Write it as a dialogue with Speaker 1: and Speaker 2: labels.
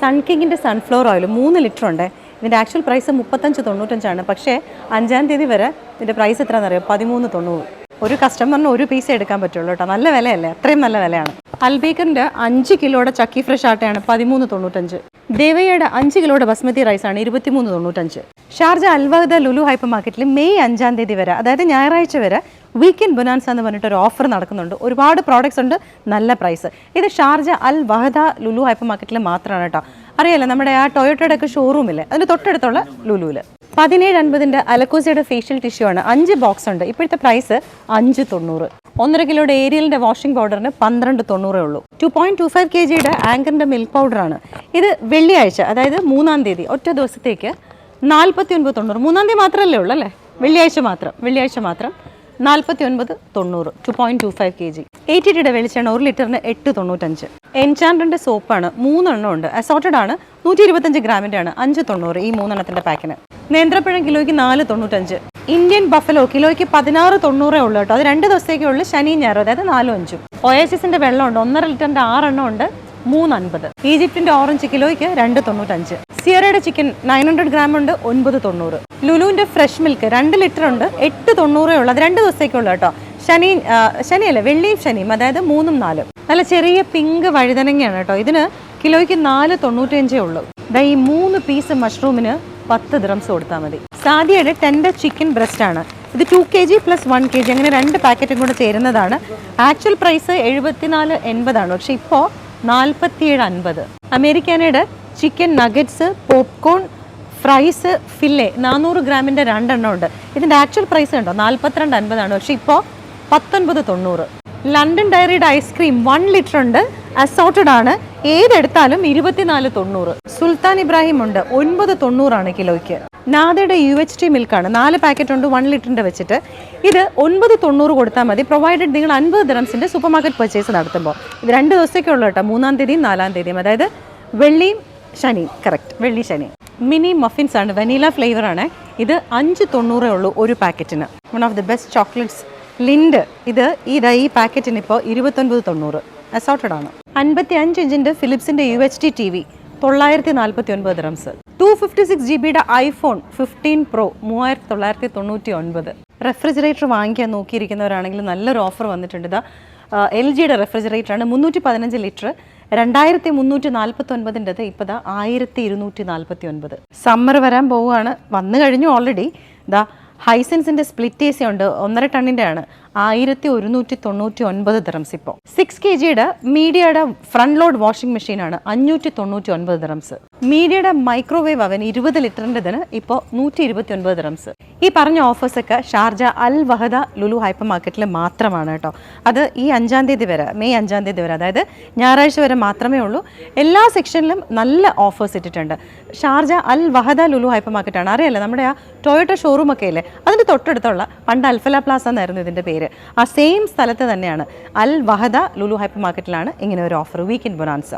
Speaker 1: സൺകിങ്ങിന്റെ sunflower oil മൂന്ന് litre ഉണ്ട്. ഇതിന്റെ ആക്ച്വൽ പ്രൈസ് മുപ്പത്തഞ്ച് തൊണ്ണൂറ്റഞ്ചാണ്. പക്ഷേ അഞ്ചാം തീയതി വരെ ഇതിന്റെ പ്രൈസ് എത്രയാണെന്നറിയോ? പതിമൂന്ന് തൊണ്ണൂറ്. ഒരു കസ്റ്റമറിന് ഒരു പീസ് എടുക്കാൻ പറ്റുള്ളൂ കേട്ടോ. നല്ല വിലയല്ലേ? അത്രയും നല്ല വിലയാണ്. അൽബേക്കറിന്റെ അഞ്ച് കിലോയുടെ ചക്കി ഫ്രഷ് ആട്ടയാണ് പതിമൂന്ന് തൊണ്ണൂറ്റഞ്ച്. ദേവയുടെ അഞ്ച് കിലോയുടെ ബസ്മതി റൈസാണ് ഇരുപത്തിമൂന്ന് തൊണ്ണൂറ്റഞ്ച്. Sharjah Al Wahda Lulu hyper മാർക്കറ്റിൽ മെയ് അഞ്ചാം തീയതി വരെ അതായത് ഞായറാഴ്ച വരെ വീക്കെൻഡ് ബൊനാൻസ എന്ന് പറഞ്ഞിട്ട് ഒരു ഓഫർ നടക്കുന്നുണ്ട്. ഒരുപാട് പ്രോഡക്റ്റ്സ് ഉണ്ട്. നല്ല പ്രൈസ് ഇത് Sharjah Al Wahda Lulu hyper മാർക്കറ്റിൽ മാത്രമാണ് കേട്ടോ അറിയാലോ നമ്മുടെ ആ ടൊയോട്ടയുടെ ഒക്കെ ഷോറൂമില്ലേ അതിന് തൊട്ടടുത്തുള്ള ലുലുവിൽ പതിനേഴ് അൻപതിന്റെ അലക്കോസയുടെ ഫേഷ്യൽ ടിഷ്യൂ ആണ്. അഞ്ച് ബോക്സ് ഉണ്ട്. ഇപ്പോഴത്തെ പ്രൈസ് അഞ്ച് തൊണ്ണൂറ്. ഒന്നര കിലോയുടെ ഏരിയലിന്റെ വാഷിംഗ് പൗഡറിന് പന്ത്രണ്ട് തൊണ്ണൂറേ ഉള്ളൂ. Two point two five K ജിയുടെ ആങ്കറിന്റെ മിൽക്ക് പൗഡറാണ് ഇത് വെള്ളിയാഴ്ച അതായത് മൂന്നാം തീയതി ഒറ്റ ദിവസത്തേക്ക് നാൽപ്പത്തി ഒൻപത് തൊണ്ണൂറ്. മൂന്നാം തീയതി മാത്രമല്ലേ ഉള്ളൂ അല്ലേ? വെള്ളിയാഴ്ച മാത്രം. വെള്ളിയാഴ്ച മാത്രം. നാൽപ്പത്തി ഒൻപത് തൊണ്ണൂറ് two point two five K G eighty ടിയുടെ വെളിച്ചെണ്ണ ഒരു ലിറ്ററിന് എട്ട് തൊണ്ണൂറ്റഞ്ച്. എൻചാൻഡറിന്റെ സോപ്പാണ് മൂന്നെണ്ണം ഉണ്ട്. അസോർട്ടഡ് ആണ് നൂറ്റി ഇരുപത്തഞ്ച് ഗ്രാമിന്റെ ആണ് അഞ്ച് തൊണ്ണൂറ് ഈ മൂന്നെണ്ണത്തിന്റെ പാക്കിന്. നേന്ത്രപ്പഴം കിലോയ്ക്ക് നാല് തൊണ്ണൂറ്റഞ്ച്. ഇന്ത്യൻ ബഫലോ കിലോയ്ക്ക് പതിനാറ് തൊണ്ണൂറേ ഉള്ളൂ കേട്ടോ. അത് രണ്ട് ദിവസത്തേക്കേ ഉള്ളൂ ശനി ഞായറും അതായത് നാലും അഞ്ചും. ഒയാസിസിന്റെ വെള്ളമുണ്ട് ഒന്നര ലിറ്ററിന്റെ ആറെണ്ണം ഉണ്ട് മൂന്ന് അൻപത് ഈജിപ്തിന്റെ ഓറഞ്ച് കിലോയ്ക്ക് രണ്ട് തൊണ്ണൂറ്റഞ്ച്. സിയറയുടെ ചിക്കൻ നയൻ ഹൺഡ്രഡ് ഗ്രാം ഉണ്ട് ഒൻപത് തൊണ്ണൂറ്. ലുലുവിന്റെ ഫ്രഷ് മിൽക്ക് രണ്ട് ലിറ്റർ ഉണ്ട് എട്ട് തൊണ്ണൂറേ ഉള്ളൂ. അത് രണ്ട് ദിവസത്തേക്കുള്ളൂ കേട്ടോ. ശനി ശനിയല്ല? വെള്ളിയും ശനിയും അതായത് മൂന്നും നാലും. നല്ല ചെറിയ പിങ്ക് വഴുതനങ്ങയാണ് കേട്ടോ. ഇതിന് കിലോയ്ക്ക് നാല് തൊണ്ണൂറ്റഞ്ചേ ഉള്ളൂ. ഈ മൂന്ന് പീസ് മഷ്റൂമിന് പത്ത് ദ്രംസ് കൊടുത്താൽ മതി. സാദിയയുടെ ടെൻഡർ ചിക്കൻ ബ്രസ്റ്റ് ആണ്. ഇത് two K G plus one K G അങ്ങനെ രണ്ട് പാക്കറ്റും കൂടെ ചേരുന്നതാണ്. ആക്ച്വൽ പ്രൈസ് എഴുപത്തിനാല് എൺപതാണ്. പക്ഷേ ഇപ്പോൾ നാൽപ്പത്തിയേഴ് അൻപത്. അമേരിക്കാനയുടെ chicken nuggets popcorn fries fillet. നാനൂറ് ഗ്രാമിന്റെ രണ്ടെണ്ണം ഉണ്ട്. ഇതിന്റെ ആക്ച്വൽ പ്രൈസ് ഉണ്ടോ നാൽപ്പത്തിരണ്ട് അൻപതാണ്. പക്ഷേ ഇപ്പോൾ പത്തൊൻപത് തൊണ്ണൂറ്. ലണ്ടൻ ഡയറിയുടെ ഐസ്ക്രീം വൺ ലിറ്റർ ഉണ്ട്. അസോട്ടഡ് ആണ്. ഏതെടുത്താലും ഇരുപത്തിനാല് തൊണ്ണൂറ്. സുൽത്താൻ ഇബ്രാഹിം ഉണ്ട്. ഒൻപത് തൊണ്ണൂറാണ് കിലോയ്ക്ക്. നാദയുടെ യു എച്ച് ടി മിൽക്കാണ് നാല് പാക്കറ്റ് ഉണ്ട് വൺ ലിറ്ററിന്റെ വെച്ചിട്ട്. ഇത് ഒൻപത് തൊണ്ണൂറ് കൊടുത്താൽ മതി. പ്രൊവൈഡഡ് നിങ്ങൾ അൻപത് ദിറംസിന്റെ സൂപ്പർ മാർക്കറ്റ് പർച്ചേസ് നടത്തുമ്പോൾ ഇത് രണ്ട് ദിവസത്തേക്കുള്ള കേട്ടോ. മൂന്നാം തീയതിയും നാലാം തീയതിയും. അതായത് വെള്ളിയും ശനിയും കറക്റ്റ് വെള്ളി ശനി. മിനി മഫിൻസ് ആണ് വനീല ഫ്ലേവർ ആണ്. ഇത് അഞ്ച് തൊണ്ണൂറേ ഉള്ളൂ ഒരു പാക്കറ്റിന്. One of the best chocolates Lindt ഇത് ഇതാ ഈ പാക്കറ്റിന് ഇപ്പോൾ ഇരുപത്തൊൻപത് തൊണ്ണൂറ്. അസോട്ടഡ് ആണ്. അൻപത്തി അഞ്ച് ഇഞ്ചിന്റെ ഫിലിപ്സിന്റെ U H D T V തൊള്ളായിരത്തി നാൽപ്പത്തി ഒൻപത് റംസ് ടു ഫിഫ്റ്റി സിക്സ് ജി ബിയുടെ ഐഫോൺ ഫിഫ്റ്റീൻ പ്രോ മൂവായിരത്തി തൊള്ളായിരത്തി തൊണ്ണൂറ്റി ഒൻപത് റെഫ്രിജറേറ്റർ വാങ്ങിക്കാൻ നോക്കിയിരിക്കുന്നവരാണെങ്കിൽ നല്ലൊരു ഓഫർ വന്നിട്ടുണ്ട്. ഇതാ എൽ ജിയുടെ റെഫ്രിജറേറ്റർ ആണ് മുന്നൂറ്റി പതിനഞ്ച് ലിറ്റർ. രണ്ടായിരത്തി മുന്നൂറ്റി നാൽപ്പത്തി ഒൻപതിന്റെത് ഇപ്പോൾ ആയിരത്തി ഇരുന്നൂറ്റി നാൽപ്പത്തി ഒൻപത് സമ്മർ വരാൻ പോവുകയാണ്. വന്നു കഴിഞ്ഞു ഓൾറെഡി ദാ ഹൈസെൻസിന്റെ സ്പ്ലിറ്റ് എ സി ഉണ്ട് ഒന്നര ടണ്ണിന്റെ ആണ് ആയിരത്തി ഒരുന്നൂറ്റി തൊണ്ണൂറ്റി ഒൻപത് ദിറംസ് ഇപ്പോൾ സിക്സ് കെ ജിയുടെ മീഡിയയുടെ ഫ്രണ്ട് ലോഡ് വാഷിംഗ് മെഷീനാണ് അഞ്ഞൂറ്റി തൊണ്ണൂറ്റി ഒൻപത് ദിറംസ് മീഡിയയുടെ മൈക്രോവേവ് അവൻ ഇരുപത് ലിറ്ററിന്റെതിന് ഇപ്പോൾ നൂറ്റി ഇരുപത്തി ഒൻപത് ദിറംസ് ഈ പറഞ്ഞ ഓഫേഴ്സൊക്കെ Sharjah Al Wahda Lulu hyper മാർക്കറ്റിൽ മാത്രമാണ് കേട്ടോ. അത് ഈ അഞ്ചാം തീയതി വരെ മെയ് അഞ്ചാം തീയതി വരെ അതായത് ഞായറാഴ്ച വരെ മാത്രമേ ഉള്ളൂ. എല്ലാ സെക്ഷനിലും നല്ല ഓഫേഴ്സ് ഇട്ടിട്ടുണ്ട്. Sharjah Al Wahda Lulu hyper മാർക്കറ്റാണ് അറിയല്ലേ നമ്മുടെ ആ ടൊയോട്ട ഷോറൂം ഒക്കെ ഇല്ലേ? അതിന്റെ തൊട്ടടുത്തുള്ള പണ്ട് അൽഫല പ്ലാസ എന്നായിരുന്നു ഇതിന്റെ പേര്. ആ സെയിം സ്ഥലത്ത് തന്നെയാണ് അൽ വഹദ ലുലു ഹൈപ്പർ മാർക്കറ്റിലാണ് ഇങ്ങനെ ഒരു ഓഫർ വീക്കെൻഡ് ബൊനാൻസ